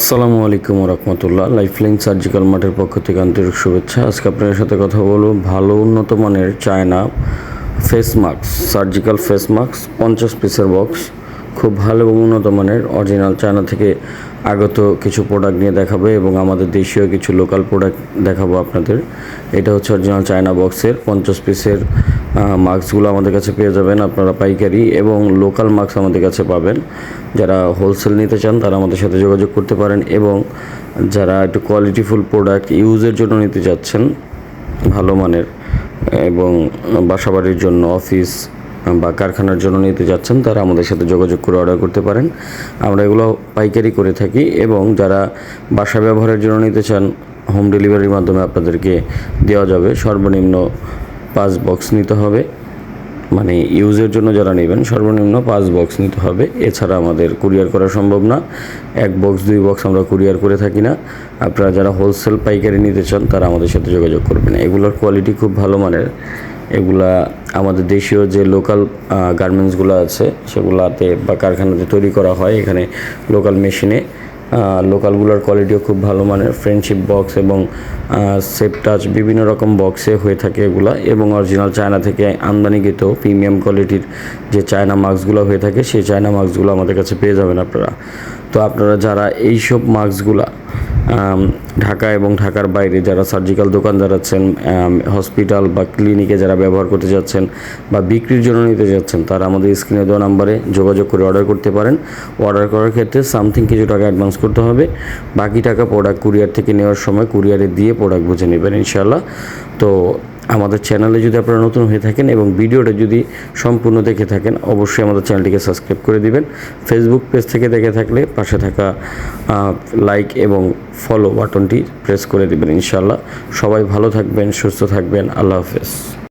আসসালামু আলাইকুম রহমতুল্লাহ। Lifeline surgical মাঠের পক্ষ থেকে আন্তরিক শুভেচ্ছা। আজকে আপনাদের সাথে কথা বলব ভালো উন্নত মানের China face mask surgical face mask পঞ্চাশ পিসের বক্স খুব ভালো এবং উন্নত মানের অরিজিনাল চায়না থেকে আগত কিছু প্রোডাক্ট নিয়ে দেখাবো এবং আমাদের দেশীয় কিছু লোকাল প্রোডাক্ট দেখাবো আপনাদের। এটা হচ্ছে অরিজিনাল চায়না বক্সের পঞ্চাশ পিসের মাস্কগুলো আমাদের কাছে পেয়ে যাবেন আপনারা পাইকারি এবং লোকাল মাস্ক আমাদের কাছে পাবেন। যারা হোলসেল নিতে চান তারা আমাদের সাথে যোগাযোগ করতে পারেন এবং যারা একটু কোয়ালিটিফুল প্রোডাক্ট ইউজের জন্য নিতে চাচ্ছেন ভালো মানের এবং বাসাবাড়ির জন্য অফিস বা কারখানার জন্য নিতে যাচ্ছেন, তারা আমাদের সাথে যোগাযোগ করে অর্ডার করতে পারেন। আমরা এগুলো পাইকারি করে থাকি এবং যারা বাসা ব্যবহারের জন্য নিতে চান হোম ডেলিভারির মাধ্যমে আপনাদেরকে দেওয়া যাবে। সর্বনিম্ন পাঁচ বক্স নিতে হবে। মানে ইউজের জন্য যারা নেবেন, সর্বনিম্ন পাঁচ বক্স নিতে হবে। এছাড়া আমাদের কুরিয়ার করা সম্ভব না। এক বক্স দুই বক্স আমরা কুরিয়ার করে থাকি না। আপনারা যারা হোলসেল পাইকারি নিতে চান, তারা আমাদের সাথে যোগাযোগ করবেন। এগুলোর কোয়ালিটি খুব ভালো মানের। এগুলা আমাদের দেশীয় যে লোকাল গার্মেন্টসগুলো আছে, সেগুলাতে বা কারখানাতে তৈরি করা হয় এখানে লোকাল মেশিনে লোকালগুলোর কোয়ালিটিও খুব ভালো মানের। ফ্রেন্ডশিপ বক্স এবং সেফ টাচ বিভিন্ন রকম বক্সে হয়ে থাকে এগুলো এবং অরিজিনাল চায়না থেকে আমদানিকৃত প্রিমিয়াম কোয়ালিটির যে চায়না মাস্কগুলো হয়ে থাকে, সেই চায়না মাস্কগুলো আমাদের কাছে পেয়ে যাবেন আপনারা। তো আপনারা যারা এইসব মাস্কগুলা ঢাকা এবং ঢাকার বাইরে যারা সার্জিক্যাল দোকানদার আছেন হসপিটাল বা ক্লিনিকে যারা ব্যবহার করতে যাচ্ছেন বা বিক্রির জন্য নিতে যাচ্ছেন, তারা আমাদের স্ক্রিনে দেওয়া নাম্বারে যোগাযোগ করে অর্ডার করতে পারেন। অর্ডার করার ক্ষেত্রে সামথিং কিছু টাকা অ্যাডভান্স করতে হবে। বাকি টাকা প্রোডাক্ট কুরিয়ার থেকে নেওয়ার সময় কুরিয়ারে দিয়ে প্রোডাক্ট বুঝে নেবেন ইনশাল্লাহ তো আমাদের চ্যানেলে যদি আপনারা নতুন হয়ে থাকেন এবং ভিডিওটা যদি সম্পূর্ণ দেখে থাকেন, অবশ্যই আমাদের চ্যানেলটিকে সাবস্ক্রাইব করে দিবেন। ফেসবুক পেজ থেকে দেখে থাকলে পাশে থাকা লাইক এবং ফলো বাটনটি প্রেস করে দিবেন ইনশাল্লাহ সবাই ভালো থাকবেন, সুস্থ থাকবেন। আল্লাহ হাফেজ।